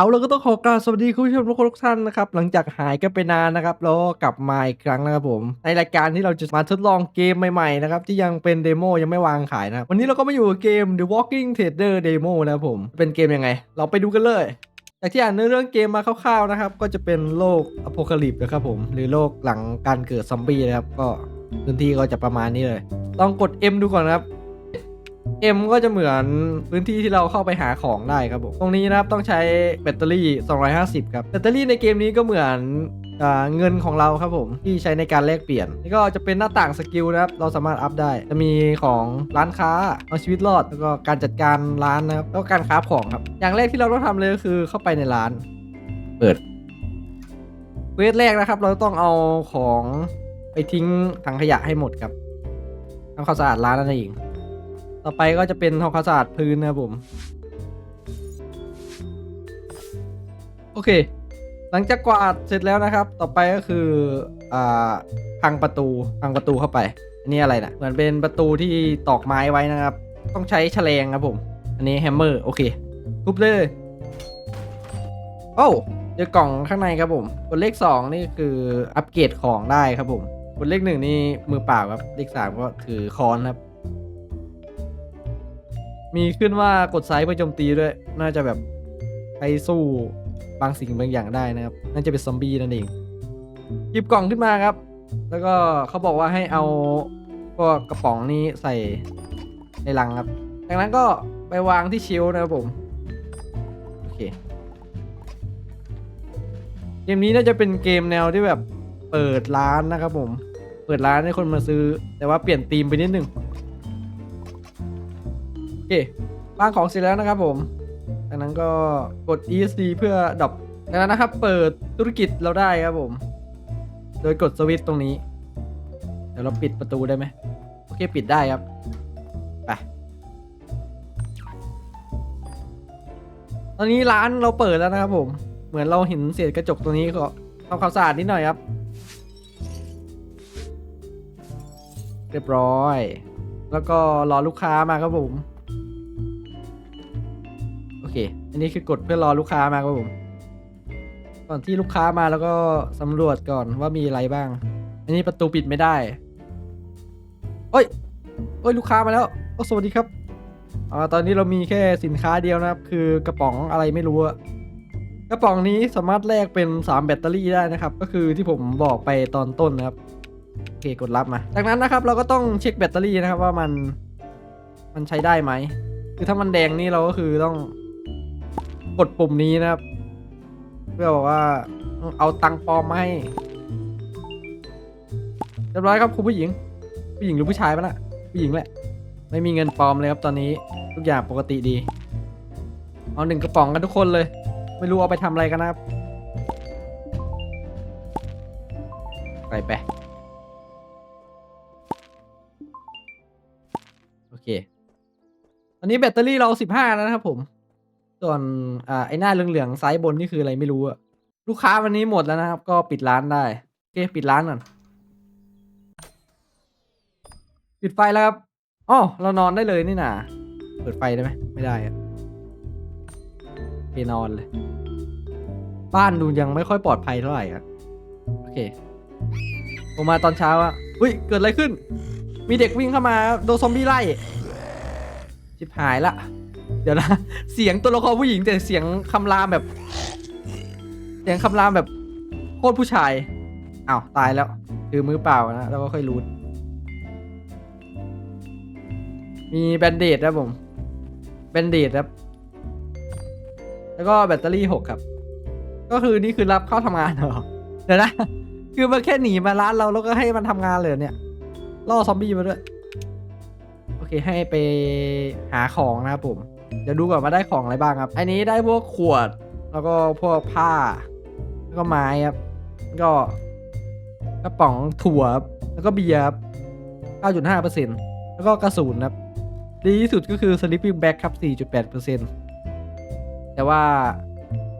เอาเราก็ต้องขอกราบสวัสดีคุณผู้ชมทุกคนทุกท่านนะครับ หลังจากหายกันไปนานนะครับ แล้วก็กลับมาอีกครั้งนะครับผม ในรายการที่เราจะมาทดลองเกมใหม่ๆนะครับที่ยังเป็นเดโมยังไม่วางขายนะครับ วันนี้เราก็มาอยู่กับเกม The Walking Trader Demo นะครับผม เป็นเกมยังไง เราไปดูกันเลยจากที่อ่านเนื้อเรื่องเกมมาคร่าวๆนะครับ ก็จะเป็นโลกอโพคาลิปนะครับผม หรือโลกหลังการเกิดซอมบี้นะครับ ก็พื้นที่ก็จะประมาณนี้เลยลองกด M ดูก่อนนะครับ M ก็จะเหมือนพื้นที่ที่เราเข้าไปหาของได้ครับผมตรงนี้นะครับต้องใช้แบตเตอรี่ 250 ครับ แบตเตอรี่ในเกมนี้ก็เหมือนอ่าเงินของเราครับผมที่ใช้ในการแลกเปลี่ยนนี่ก็จะเป็นหน้าต่างสกิลนะครับเราสามารถอัพได้ จะมีของร้านค้าเอาชีวิตรอดแล้วก็การจัดการร้านนะครับแล้วก็การค้าของครับ อย่างแรกที่เราต้องทำเลยก็คือเข้าไปในร้าน เปิดเควสแรกนะครับ เราต้องเอาของไปทิ้งถังขยะให้หมดครับทำความสะอาดร้านนั่นเอง ต่อไปก็จะเป็นทำความสะอาดพื้นนะครับผม โอเค หลังจากกวาดเสร็จแล้วนะครับ ต่อไปก็คืออ่าพังประตูพังประตูเข้าไป อันนี้อะไรนะเหมือนเป็นประตูที่ตอกไม้ไว้นะครับ ต้องใช้แฉลงครับผม อันนี้แฮมเมอร์โอเคทุบเลยโอ้เจอกล่องข้างในครับผมกดเลขสองนี่คืออัปเกรดของได้ครับผมกดเลขหนึ่งนี่มือเปล่าครับเลขสามก็ถือค้อนครับ มีขึ้นว่ากดไซส์เพื่อโจมตีด้วย น่าจะแบบไปสู้บางสิ่งบางอย่างได้นะครับ น่าจะเป็นซอมบี้นั่นเอง หยิบกล่องขึ้นมาครับ แล้วก็เขาบอกว่าให้เอาพวกกระป๋องนี้ใส่ในลังครับ จากนั้นก็ไปวางที่เชิลนะครับผม โอเค เกมนี้น่าจะเป็นเกมแนวที่แบบเปิดร้านนะครับผม เปิดร้านให้คนมาซื้อ แต่ว่าเปลี่ยนธีมไปนิดนึง เควางของเสร็จแล้วนะครับผมจากนั้นก็กด ESC เพื่อดรอปจากนั้นนะครับ เปิดธุรกิจเราได้ครับผม โดยกดสวิตช์ตรงนี้ เดี๋ยวเราปิดประตูได้ไหมโอเคปิดได้ครับไปตอนนี้ร้านเราเปิดแล้วนะครับผม เหมือนเราเห็นเศษกระจกตรงนี้ก็ทำความสะอาดนิดหน่อยครับ เรียบร้อย แล้วก็รอลูกค้ามาครับผม อันนี้คือกดเพื่อรอลูกค้ามาครับผม ก่อนที่ลูกค้ามาแล้วก็สำรวจก่อนว่ามีอะไรบ้าง อันนี้ประตูปิดไม่ได้เอ้ยเอ้ยลูกค้ามาแล้วโอ้สวัสดีครับอ่าตอนนี้เรามีแค่สินค้าเดียวนะครับ คือกระป๋องอะไรไม่รู้อะกระป๋องนี้สามารถแลกเป็น 3 แบตเตอรี่ได้นะครับ ก็คือที่ผมบอกไปตอนต้นนะครับโอเคกดรับมา จากนั้นนะครับเราก็ต้องเช็คแบตเตอรี่นะครับว่ามันมันใช้ได้ไหม คือถ้ามันแดงนี่เราก็คือต้อง กดปุ่มนี้นะครับ เพื่อบอกว่าเอาตังปลอมมาให้เรียบร้อยครับคุณผู้หญิง ผู้หญิงหรือผู้ชายปะน่ะผู้หญิงแหละ ไม่มีเงินปลอมเลยครับตอนนี้ทุกอย่างปกติดี เอาหนึ่งกระป๋องกันทุกคนเลย ไม่รู้เอาไปทำอะไรกันนะครับไปไปโอเค ตอนนี้แบตเตอรี่เราสิบห้าแล้วนะครับผม ส่วนอ่าไอ้หน้าเหลืองๆซ้ายบนนี่คืออะไรไม่รู้อะลูกค้าวันนี้หมดแล้วนะครับ ก็ปิดร้านได้โอเคปิดร้านก่อนปิดไฟแล้วครับอ๋อเรานอนได้เลยนี่นาเปิดไฟได้ไหมไม่ได้อะโอเคนอนเลย บ้านดูยังไม่ค่อยปลอดภัยเท่าไหร่อะโอเคผมมาตอนเช้าอะอุ้ยเกิดอะไรขึ้น มีเด็กวิ่งเข้ามาโดนซอมบี้ไล่ชิบหายละ เดี๋ยวนะ เสียงตัวละครผู้หญิงแต่เสียงคำรามแบบ เสียงคำรามแบบโคตรผู้ชายอ้าวตายแล้วถือมือเปล่านะแล้วก็ค่อยรูดมีแบนเดดครับผมแบนเดดครับ แล้วก็แบตเตอรี่หกครับ ก็คือนี่คือรับเข้าทำงานเหรอเดี๋ยวนะ คือมันแค่หนีมาร้านเราแล้วก็ให้มันทำงานเลยเหรอเนี่ยล่อซอมบี้มาด้วย โอเคให้ไปหาของนะครับผม เดี๋ยวดูก่อนว่าได้ของอะไรบ้างครับ อันนี้ได้พวกขวด แล้วก็พวกผ้า แล้วก็ไม้ครับ ก็กระป๋องถั่วแล้วก็เบียร์ครับ9.5%แล้วก็กระสุนครับ ดีที่สุดก็คือ sleeping bag ครับ 4.8%แต่ว่า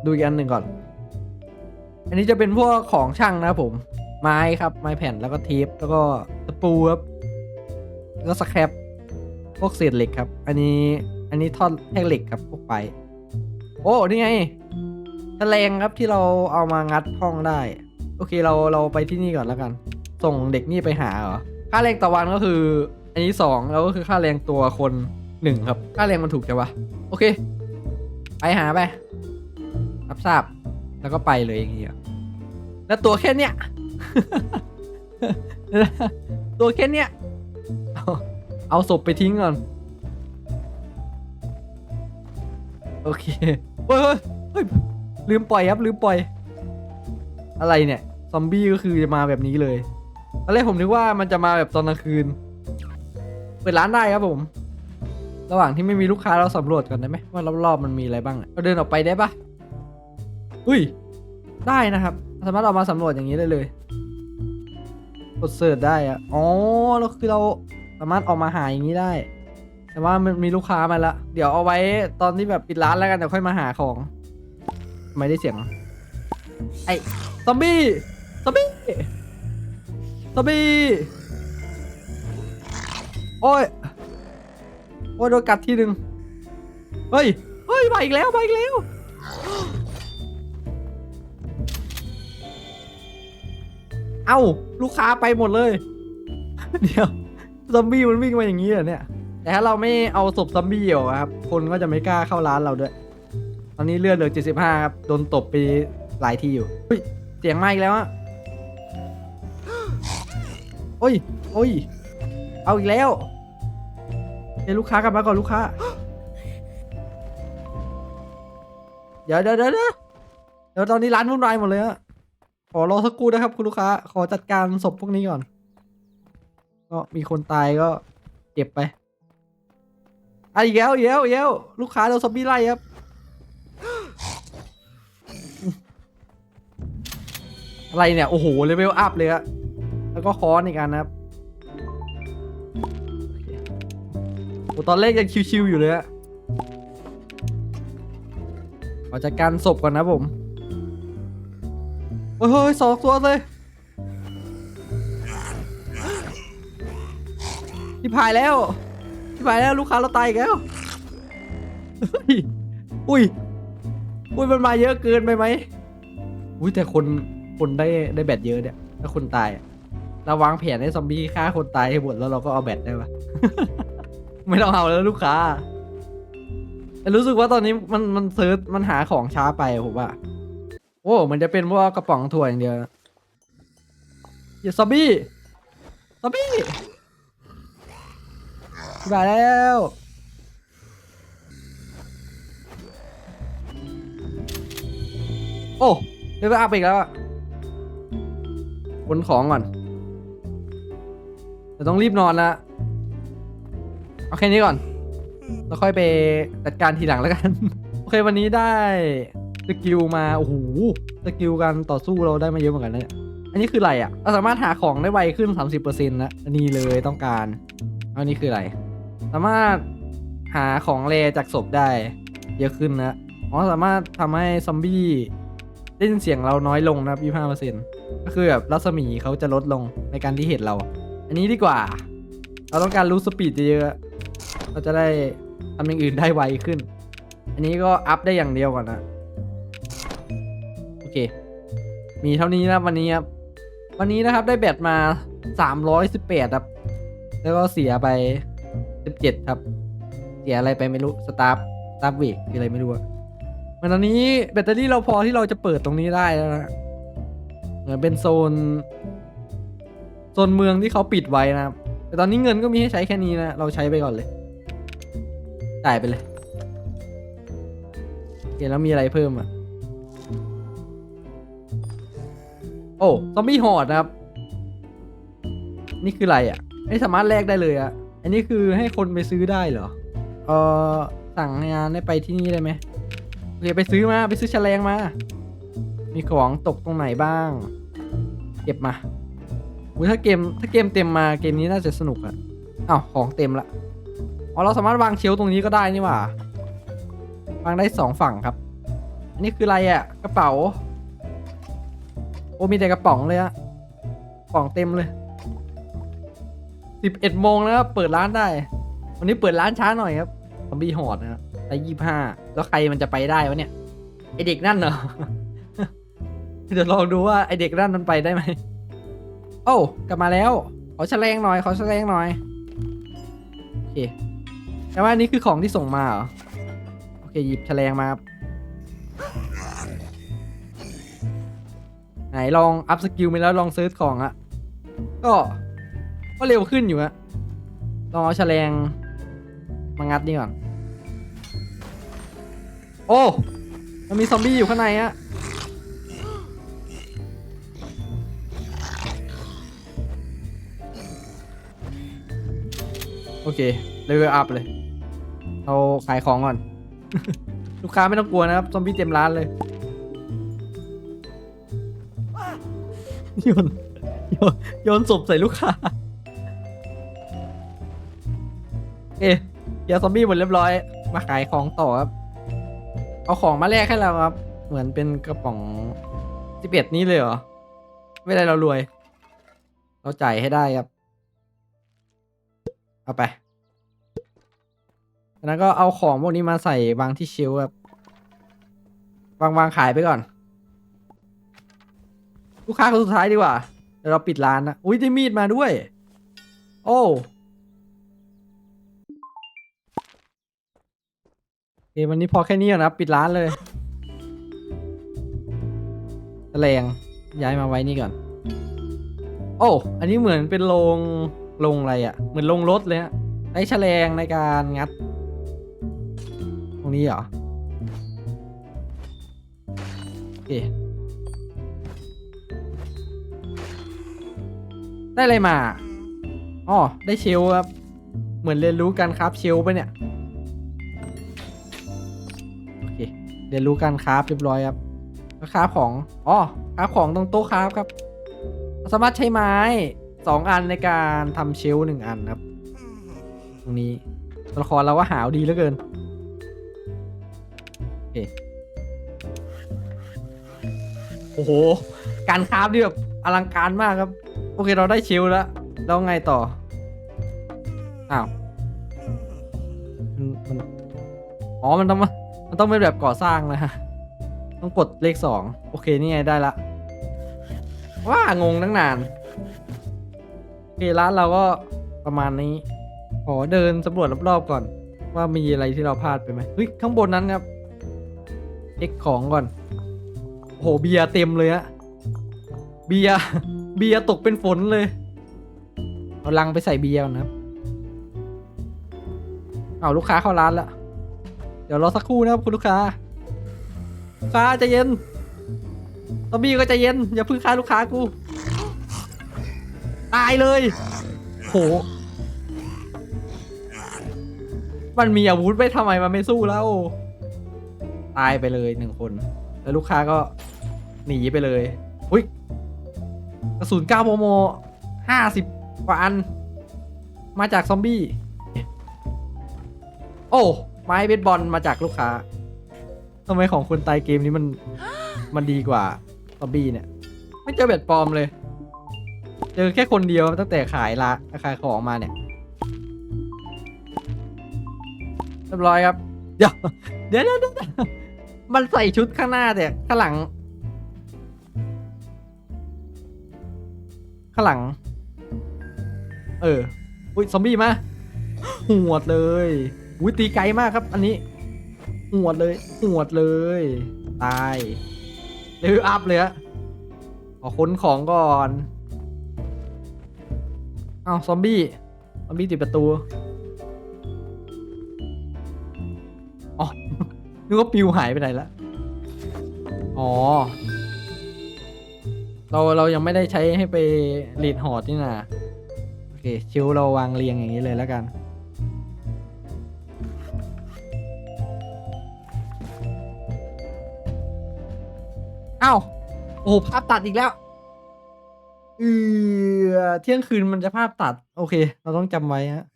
ดูอีกอันหนึ่งก่อน อันนี้จะเป็นพวกของช่างนะครับผม ไม้ครับ ไม้แผ่นแล้วก็เทปแล้วก็ตะปูครับ แล้วก็สแครปพวกเศษเหล็กครับ อันนี้ อันนี้ท่อนแท่งเหล็กครับพวกไป โอ้นี่ไงแฉลงครับที่เราเอามางัดห้องได้ โอเคเราเราไปที่นี่ก่อนแล้วกัน ส่งเด็กนี่ไปหาเหรอค่าแรงต่อวันก็คือ อันนี้สองแล้วก็คือค่าแรงตัวคนหนึ่งครับ ค่าแรงมันถูกจังวะโอเค ไปหาไปรับทราบแล้วก็ไปเลยอย่างเงี้ยแล้วตัวแค่เนี้ยตัวแค่เนี้ยเอาศพไปทิ้งก่อน โอเคเฮ้ยเฮ้ยเฮ้ยลืมปล่อยครับลืมปล่อย อะไรเนี่ยซอมบี้ก็คือจะมาแบบนี้เลยตอนแรกผมนึกว่ามันจะมาแบบตอนกลางคืน เปิดร้านได้ครับผม ระหว่างที่ไม่มีลูกค้าเราสำรวจก่อนได้ไหมว่ารอบๆมันมีอะไรบ้างอะเราเดินออกไปได้ปะอุ้ย ได้นะครับ สามารถออกมาสำรวจอย่างนี้ได้เลยกดเสิร์ชได้อะอ๋อแล้วคือเราสามารถออกมาหาอย่างนี้ได้ แต่ว่ามันมีลูกค้ามาละเดี๋ยวเอาไว้ตอนที่แบบปิดร้านแล้วกันเดี๋ยวค่อยมาหาของทำไม่ได้เสียงไอ้ซอมบี้ซอมบี้ซอมบี้โอ้ยโอ้ยโดนกัดทีหนึ่งเฮ้ยเฮ้ยมาอีกแล้วมาอีกแล้วเอ้าลูกค้าไปหมดเลย เดี๋ยวซอมบี้มันวิ่งมาอย่างนี้เหรอเนี่ย แต่ถ้าเราไม่เอาศพซอมบี้ออกครับ คนก็จะไม่กล้าเข้าร้านเราด้วย ตอนนี้เลือดเหลือ 75 ครับ โดนตบไปหลายที่อยู่เฮ้ยเสียงมาอีกแล้วอะโอ้ย โอ้ย เอาอีกแล้วเดี๋ยวลูกค้ากลับมาก่อนลูกค้า เดี๋ยวเดี๋ยวเดี๋ยวเดี๋ยวตอนนี้ร้านวุ่นวายหมดเลยอะขอรอสักครู่นะครับ คุณลูกค้า ขอจัดการศพพวกนี้ก่อน ก็มีคนตายก็เก็บไป อะอีกแล้วอีกแล้วอีกแล้วลูกค้าเราซอมบี้ไล่ครับอะไรเนี่ย โอ้โหเลเวลอัพเลยอะแล้วก็คอนอีกอันนะครับโอ้ตอนแรกยังชิวๆอยู่เลยอะขอจัดการศพก่อนนะผม โอ้ยเฮ้ยสองตัวเลยที่พายแล้ว ที่พายแล้วลูกค้าเราตายอีกแล้วเฮ้ยอุ้ยอุ้ยมันมาเยอะเกินไปไหมอุ้ยแต่คนคนได้ได้แบตเยอะเนี่ยถ้าคนตายอะเราวางแผนให้ซอมบี้ฆ่าคนตายให้หมดแล้วเราก็เอาแบตได้ปะไม่ต้องเอาแล้วลูกค้าแต่รู้สึกว่าตอนนี้มันมันเซิร์ชมันหาของช้าไปอะผมว่าโอ้มันจะเป็นพวกกระป๋องถั่วอย่างเดียวอย่าซอมบี้ซอมบี้ มาแล้วโอ้เดี๋ยวไปอัพอีกแล้วอะขนของก่อนเดี๋ยวต้องรีบนอนละเอาแค่นี้ก่อน แล้วค่อยไปจัดการทีหลังแล้วกัน โอเควันนี้ได้สกิลมาโอ้โหสกิลการต่อสู้เราได้มาเยอะเหมือนกันเนี่ยอันนี้คืออะไรอะ เราสามารถหาของได้ไวขึ้น 30%นะอันนี้เลยต้องการอันนี้คืออะไร สามารถหาของเลจากศพได้ เยอะขึ้นนะอ๋อสามารถทำให้ซอมบี้ได้ยินเสียงเราน้อยลงนะครับ25%ก็คือแบบรัศมีเขาจะลดลงในการที่เห็นเรา อันนี้ดีกว่า เราต้องการรู้สปีดเยอะๆเราจะได้ทำอย่างอื่นได้ไวขึ้น อันนี้ก็อัพได้อย่างเดียวก่อนนะโอเค มีเท่านี้นะวันนี้ครับวันนี้นะครับได้แบตมา 318ครับแล้วก็เสียไป 17ครับ เสียอะไรไปไม่รู้สตาร์ฟสตาร์ฟเวกคืออะไรไม่รู้อะเมนตอนนี้แบตเตอรี่เราพอที่เราจะเปิดตรงนี้ได้แล้วนะเหมือนเป็นโซน โซนเมืองที่เขาปิดไว้นะครับ แต่ตอนนี้เงินก็มีให้ใช้แค่นี้นะ เราใช้ไปก่อนเลย จ่ายไปเลยโอเคแล้วมีอะไรเพิ่มอะ โอ้ซอมบี้หอดนะครับ นี่คืออะไรอะ ไม่สามารถแลกได้เลยอะ อันนี้คือให้คนไปซื้อได้เหรอ เออสั่งงานได้ไปที่นี่ได้ไหมโอเคไปซื้อมาไปซื้อแฉลงมา มีของตกตรงไหนบ้าง เก็บมาอุ๊ยถ้าเกมถ้าเกมเต็มมาเกมนี้น่าจะสนุกอะอ้าวของเต็มละอ๋อเราสามารถวางเชลตรงนี้ก็ได้นี่หว่าวางได้สองฝั่งครับ อันนี้คืออะไรอะ่ะกระเป๋า โอ้มีแต่กระป๋องเลยอะกระป๋องเต็มเลย สิบเอ็ดโมงแล้วครับเปิดร้านได้ วันนี้เปิดร้านช้าหน่อยครับซอมบี้หอดนะครับได้ยี่ห้าแล้วใครมันจะไปได้วะเนี่ยไอเด็กนั่นเหรอ เดี๋ยวลองดูว่าไอเด็กด้านมันไปได้ไหมโอ้กลับมาแล้ว ขอแฉลงหน่อยขอแฉลงหน่อยโอเคแต่ว่านี้คือของที่ส่งมาเหรอโอเคหยิบแฉลงมาครับไหนลองอัพสกิลไปแล้วลองเซิร์ชของอะก็ ก็เร็วขึ้นอยู่อะลองเอาแฉลงมางัดนี่ก่อน โอ้ มันมีซอมบี้อยู่ข้างในอะโอเค เลเวลอัพเลย เราขายของก่อน ลูกค้าไม่ต้องกลัวนะครับ ซอมบี้เต็มร้านเลย โยน โยนโยนศพใส่ลูกค้า เอ๊ะเกียร์ซอมบี้หมดเรียบร้อย มาขายของต่อครับ เอาของมาแลกให้เราครับ เหมือนเป็นกระป๋องสิบเอ็ดนี้เลยเหรอ ไม่ได้เรารวย เราจ่ายให้ได้ครับ เอาไปจากนั้นก็เอาของพวกนี้มาใส่วางที่เชลครับวางวางขายไปก่อน ลูกค้าคนสุดท้ายดีกว่าเดี๋ยวเราปิดร้านนะ อุ้ยได้มีดมาด้วย โอ้ วันนี้พอแค่นี้ก่อนนะครับปิดร้านเลยแฉลงย้ายมาไว้นี่ก่อน โอ้ อันนี้เหมือนเป็นโรงโรงอะไรอะ่ะ เหมือนโรงรถเลยฮะใช้แฉลงในการงัด ตรงนี้เหรอโอเคได้อะไรมาอ๋อได้เชลครับ เหมือนเรียนรู้การคราฟเชลไปะเนี่ย เรียนรู้การคราฟเรียบร้อยครับคราฟของอ๋อคราฟของตรงโต๊ะคราฟครับ สามารถใช้ไม้สองอันในการทำเชลฟ์หนึ่งอันครับ ตรงนี้ตัวละครเราก็หาวดีเหลือเกินโอ้โห การคราฟนี่แบบอลังการมากครับ โอเคเราได้เชลฟ์แล้วแล้วไงต่อ อ้าวมันมันอ๋อ มันต้องมา ต้องเป็นแบบก่อสร้างนะฮะ ต้องกดเลขสองโอเคนี่ไงได้ละว่างงตั้งนานโอเคร้านเราก็ประมาณนี้ ขอเดินสำรวจรอบๆก่อน ว่ามีอะไรที่เราพลาดไปไหมเฮ้ยข้างบนนั้นครับเช็คของก่อนโหเบียร์เต็มเลยอะเบียร์เบียร์ตกเป็นฝนเลย เอาลังไปใส่เบียร์ก่อนนะครับ เอาลูกค้าเข้าร้านละเดี๋ยวรอสักครู่นะครับคุณลูกค้าลูกค้าใจเย็นตอมบี้ก็ใจเย็นอย่าพึ่งฆ่าลูกค้ากู ตายเลย โห มันมีอาวุธไปทำไมมันไม่สู้แล้ว ตายไปเลยหนึ่งคน แล้วลูกค้าก็หนีไปเลยอุ้ยกระสุน9โมโมห้าสิบกว่าอัน มาจากซอมบี้ โอ้ ไม้เบสบอลมาจากลูกค้าทำไมของคนตายเกมนี้มัน มันดีกว่าซอมบี้เนี่ย ไม่เจอเบ็ดปลอมเลย เจอแค่คนเดียวตั้งแต่ขายละขายของมาเนี่ยเรียบร้อยครับ เดี๋ยวเดี๋ยวเดี๋ยวเดี๋ยวมันใส่ชุดข้างหน้าแต่ข้างหลัง ข้างหลัง เออ อุ้ยซอมบี้มาหวดเลย อุ้ยตีไกลมากครับ อันนี้หวดเลยหวดเลย ตายเลเวลอัพเลยฮะขอค้นของก่อนอ้าวซอมบี้ซอมบี้ติดประตูอ๋อนึกว่าปิวหายไปไหนละอ๋อ เราเรายังไม่ได้ใช้ให้ไปรีดหอดนี่นะโอเค ชิวเราวางเรียงอย่างนี้เลยแล้วกัน อ้าโอ้โหภาพตัดอีกแล้วเออเที่ยงคืนมันจะภาพตัด โอเค เราต้องจำไว้ฮะ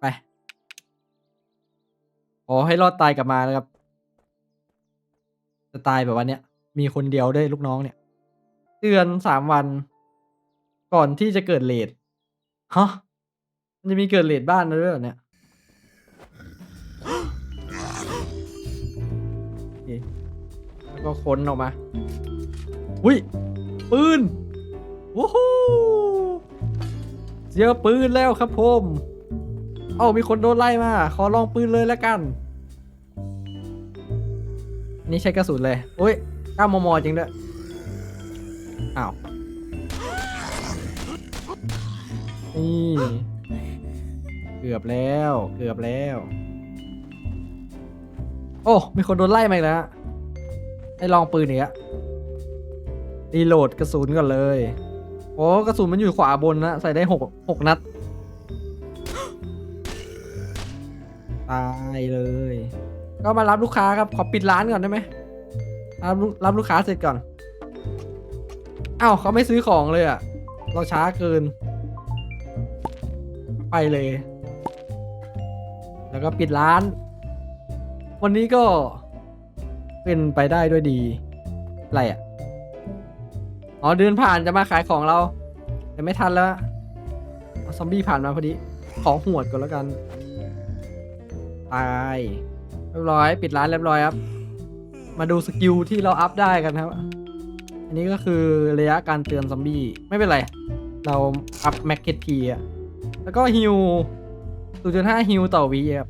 ไปขอให้รอดตายกลับมานะครับ จะตายแบบวันเนี้ยมีคนเดียวด้วยลูกน้องเนี่ยเตือนสามวัน ก่อนที่จะเกิดเลทฮะมันจะมีเกิดเลทบ้านด้วยเหรอเนี่ย ก็ค้นออกมา อุ้ย ปืนวู้ฮู้เจอปืนแล้วครับผม เอ้ามีคนโดนไล่มา ขอลองปืนเลยแล้วกัน นี่ใช้กระสุนเลย อุ้ย9มมอจริงด้วย อ้าว นี่ เกือบแล้ว เกือบแล้ว โอ้ มีคนโดนไล่มาอีกแล้ว ได้ลองปืนอีกอะรีโหลดกระสุนก่อนเลย โอ้กระสุนมันอยู่ขวาบนนะ ใส่ได้หกหกนัด ตายเลย ก็มารับลูกค้าครับ ขอปิดร้านก่อนได้ไหมรับลูกรับลูกค้าเสร็จก่อนอ้าวเขาไม่ซื้อของเลยอะเราช้าเกิน ไปเลย แล้วก็ปิดร้าน วันนี้ก็ เป็นไปได้ด้วยดี อะไรอะ อ๋อเดินผ่านจะมาขายของเรา แต่ไม่ทันแล้วซอมบี้ผ่านมาพอดี ของหวดก่อนแล้วกัน ตายเรียบร้อย ปิดร้านเรียบร้อยครับ มาดูสกิลที่เราอัพได้กันครับ อันนี้ก็คือระยะการเตือนซอมบี้ ไม่เป็นไร เราอัพแม็กเก็ตทีอะแล้วก็ฮิว0.5ฮิวต่อวีครับ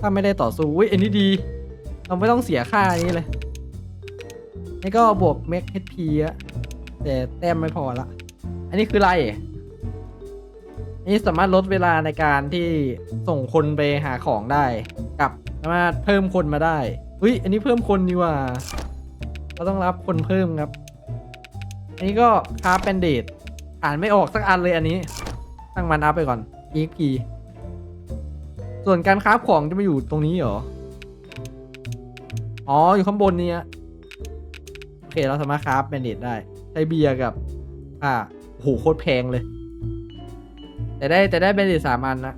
ถ้าไม่ได้ต่อสู้อุ้ยอันนี้ดี เราไม่ต้องเสียค่านี้เลย นี่ก็บวกเม็ก HP อะแต่แต้มไม่พอละ อันนี้คืออะไร นี่สามารถลดเวลาในการที่ส่งคนไปหาของได้ กับสามารถเพิ่มคนมาได้อุ้ย อันนี้เพิ่มคนดีกว่า เราต้องรับคนเพิ่มครับ อันนี้ก็คาร์เป็นเดตอ่านไม่ออกสักอันเลยอันนี้ตั้งมันอัพไปก่อน EXP ส่วนการคราฟของจะมาอยู่ตรงนี้เหรอ อ๋อ อยู่ข้างบนนี้อะโอเคเราสามารถคราฟแบนเดตได้ใช้เบียร์กับ อ่าโหโคตรแพงเลย แต่ได้แต่ได้แบนเดตสามอันนะ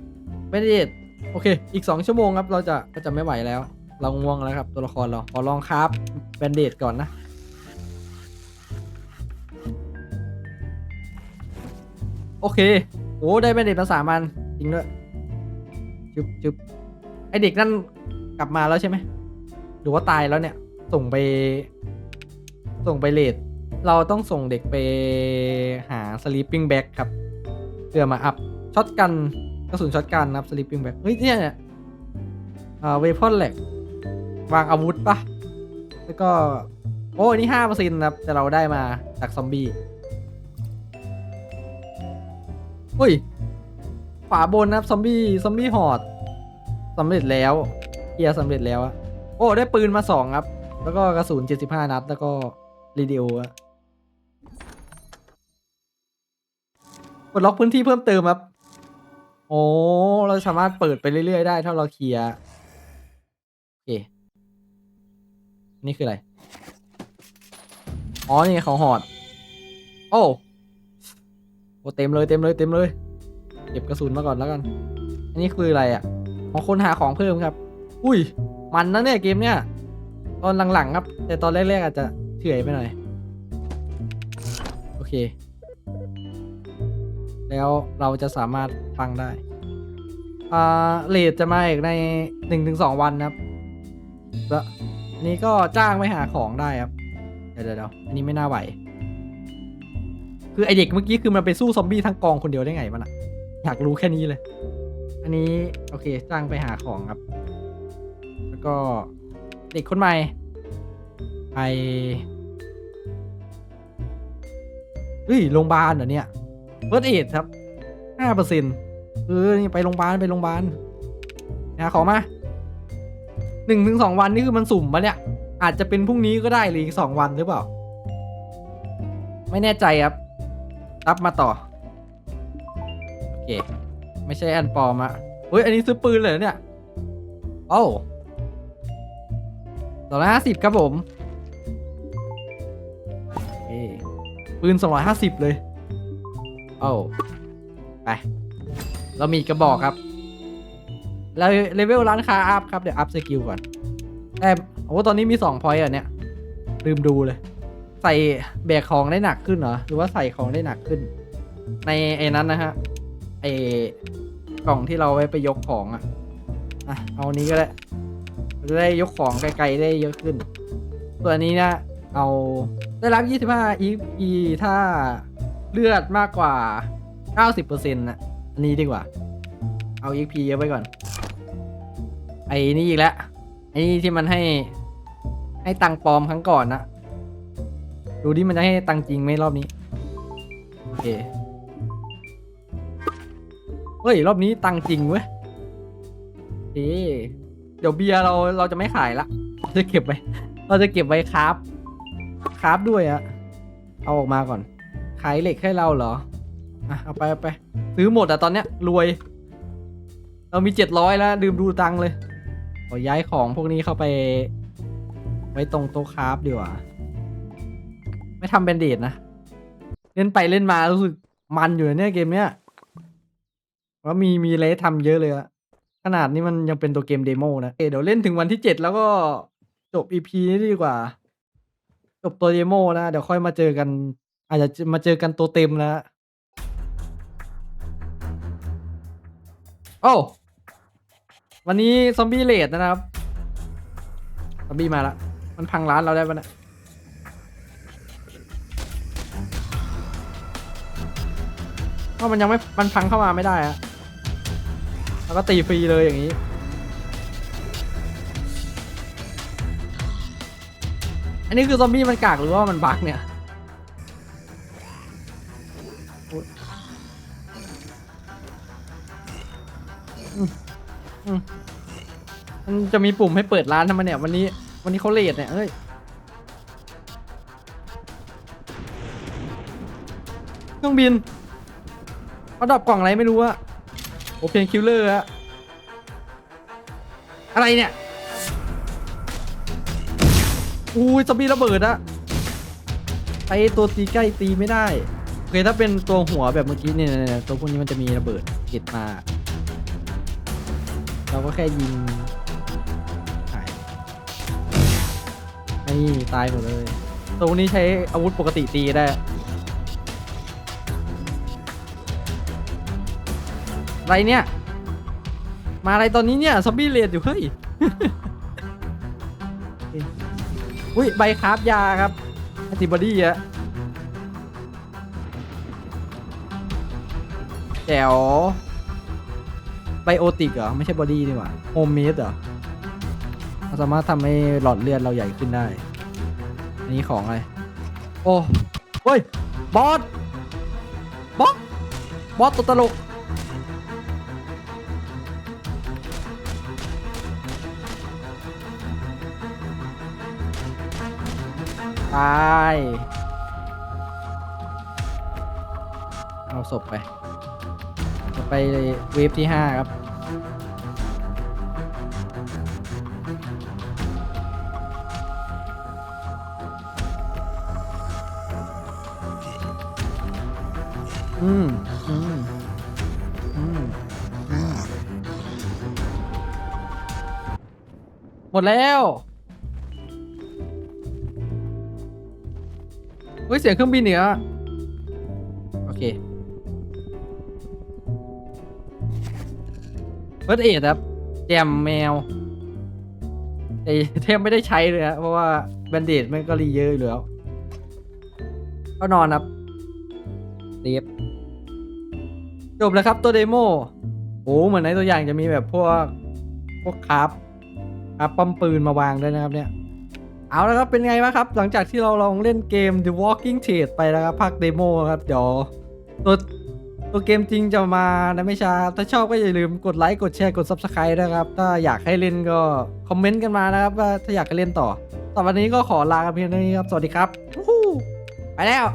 แบนเดตโอเค อีกสองชั่วโมงครับ เราจะก็จะไม่ไหวแล้ว เราง่วงแล้วครับ ตัวละครเราขอลองคราฟแบนเดตก่อนนะโอเค โอ้ได้แบนเดตมาสามอันจริงด้วย จุบจุบไอเด็กนั่นกลับมาแล้วใช่ไหม หรือว่าตายแล้วเนี่ย ส่งไป ส่งไปเลดเราต้องส่งเด็กไปหา sleeping bag ครับเพื่อมาอัพช็อตกันกระสุนช็อตกันนะครับ sleeping bag เฮ้ยเนี่ยเนี่ยอ่าเวพอนแหลกวางอาวุธปะแล้วก็ โอ้อันนี้ห้าเปอร์เซ็นต์ครับ แต่เราได้มาจากซอมบี้เฮ้ยขวาบนนะครับ ซอมบี้ ซอมบี้หอดสำเร็จแล้วเคลียร์สำเร็จแล้วอะ โอ้ ได้ปืนมาสองครับ แล้วก็กระสุน 75 นัด แล้วก็รีดิโออะกดล็อกพื้นที่เพิ่มเติมครับ โอ้ เราสามารถเปิดไปเรื่อยๆได้ถ้าเราเคลียร์โอเค นี่คืออะไร อ๋อ นี่ไงของหอด โอ้โอ้เต็มเลยเต็มเลยเต็มเลย เก็บกระสุนมาก่อนแล้วกัน อันนี้คืออะไรอะ่ะของคนหาของเพิ่มครับ อุ้ย มันนะเนี่ยเกมเนี่ย ตอนหลังๆครับ แต่ตอนแรกๆอาจจะเฉื่อยไปหน่อย โอเค แล้วเราจะสามารถฟังได้อ่าเลทจะมาอีกในหนึ่งถึงสองวันครับแล้วอันนี้ก็จ้างไปหาของได้ครับ เดี๋ยวเดี๋ยวอันนี้ไม่น่าไหว คือไอเด็กเมื่อกี้คือมันไปสู้ซอมบี้ทั้งกองคนเดียวได้ไงมันอะอยากรู้แค่นี้เลย อันนี้โอเค จ้างไปหาของครับ แล้วก็เด็กคนใหม่ ไปเฮ้ยโรงพยาบาลเหรอเนี่ยเฟิร์สเอดครับห้าเปอร์เซ็นต์เออนี่ไปโรงพยาบาลไปโรงพยาบาลหาขอมาหนึ่งถึงสองวันนี่คือมันสุ่มปะเนี่ย อาจจะเป็นพรุ่งนี้ก็ได้หรืออีกสองวันหรือเปล่า ไม่แน่ใจครับ รับมาต่อ โอเค ไม่ใช่อันปลอมอะเฮ้ย อันนี้ซื้อปืนเลยเหรอเนี่ย โอ้ สองร้อยห้าสิบครับผมโอปืนสองร้อยห้าสิบเลยโอ้ไป เรามีกระบอกครับแล้วเลเวลร้านค้าอัพครับ เดี๋ยวอัพสกิลก่อน แต่โอ้ตอนนี้มีสองพอยต์อะเนี่ย ลืมดูเลย ใส่แบกของได้หนักขึ้นเหรอ หรือว่าใส่ของได้หนักขึ้น ในไอ้นั้นนะฮะไอ้กล่องที่เราไว้ไปยกของอะอะ เอานี้ก็ได้ จะได้ยกของไกลๆได้เยอะขึ้น ตัวนี้นี่ยเอาได้รับ 25 EP ถ้าเลือดมากกว่า 90%นะอันนี้ดีกว่า เอา EP เยอะไว้ก่อน ไอ้นี่อีกแล้ว ไอ้นี่ที่มันให้ ให้ตังปลอมครั้งก่อนนะดูดิมันจะให้ตังจริงไหมรอบนี้ โอเค เฮ้ย รอบนี้ตังจริงเว้ยเอ๊ เดี๋ยวเบียร์เราเราจะไม่ขายละเราจะเก็บไว้ เราจะเก็บไว้คราฟคราฟด้วยอะเอาออกมาก่อน ขายเหล็กให้เราเหรออะเอาไปเอาไป ซื้อหมดอะตอนเนี้ยรวย เรามีเจ็ดร้อยแล้วดื่มดูตังเลยขอย้ายของพวกนี้เข้าไป ไว้ตรงโต๊ะคราฟดีกว่า ไม่ทำแบนเดดนะ เล่นไปเล่นมารู้สึกมันอยู่เนี่ยเกมเนี้ยว่ามีมีอะไรให้ทำเยอะเลยอะ นาดนี้มันยังเป็นตัวเกมเดโมนะเอเดี๋ยวเล่นถึงวันที่เจ็ดแล้วก็จบ EP นี้ดีกว่า จบตัวเดโมนะ เดี๋ยวค่อยมาเจอกัน อาจจะมาเจอกันตัวเต็มนะโอ้วันนี้ซอมบี้เลดนะครับ ซอมบี้มาละ มันพังร้านเราได้ปะเนะเพราะมันยังไม่ มันพังเข้ามาไม่ได้อะ แล้วก็ตีฟรีเลยอย่างนี้อันนี้คือซอมบี้มันกากหรือว่ามันบักเนี่ยมันจะมีปุ่มให้เปิดร้านทำไมเนี่ยวันนี้วันนี้เขาเลทเนี่ยเอ้ยเครื่องบินเขาดรอปกล่องอะไรไม่รู้อะ โอเพนคิลเลอร์อะอะไรเนี่ยอุ้ยซอมบี้ระเบิดอะไปตัวตีใกล้ตีไม่ได้โอเคถ้าเป็นตัวหัวแบบเมื่อกี้เนี่ยตัวพวกนี้มันจะมีระเบิดติดมา เราก็แค่ยิงหายนี่ตายหมดเลย ตัวนี้ใช้อาวุธปกติตีได้ อะไรเนี่ย มาอะไรตอนนี้เนี่ยซอมบี้เลดอยู่เฮ้ยอุ้ยใบคราฟยาครับแอนติบอดีอะแจ๋วไบโอติกเหรอ ไม่ใช่บอดี้ดีกว่าโฮมเมดเหรอเราสามารถทำให้หลอดเลือดเราใหญ่ขึ้นได้ อันนี้ของอะไร โอ้เฮ้ย บอส บอส บอสตัวตลก ตาย เอาศพไป จะไปเวฟที่ 5 ครับ อืม อืม อืมอืมหมดแล้ว เฮ้ยเสียงเครื่องบินเหนือโอเคเฟิร์สเอ็ดครับแจมแมวแต่แทบไม่ได้ใช้เลยครับเพราะว่าแบนเดดมันก็รีเยอะอยู่แล้วก็นอนครับเรียบจบแล้วครับตัวเดโมโอ้เหมือนในตัวอย่างจะมีแบบพวกพวกคราฟคราฟป้อมปืนมาวางด้วยนะครับเนี่ย เอาละครับเป็นไงบ้างครับ หลังจากที่เราลองเล่นเกม The Walking Dead ไปแล้วครับภาคเดโมครับเดี๋ยวตัวตัวเกมจริงจะมาในไม่ช้าถ้าชอบก็อย่าลืมกดไลค์กดแชร์กด Subscribe นะครับ ถ้าอยากให้เล่นก็คอมเมนต์กันมานะครับว่าถ้าอยากให้เล่นต่อแต่วันนี้ก็ขอลากันเพียงเท่านี้ครับ สวัสดีครับ ไปแล้ว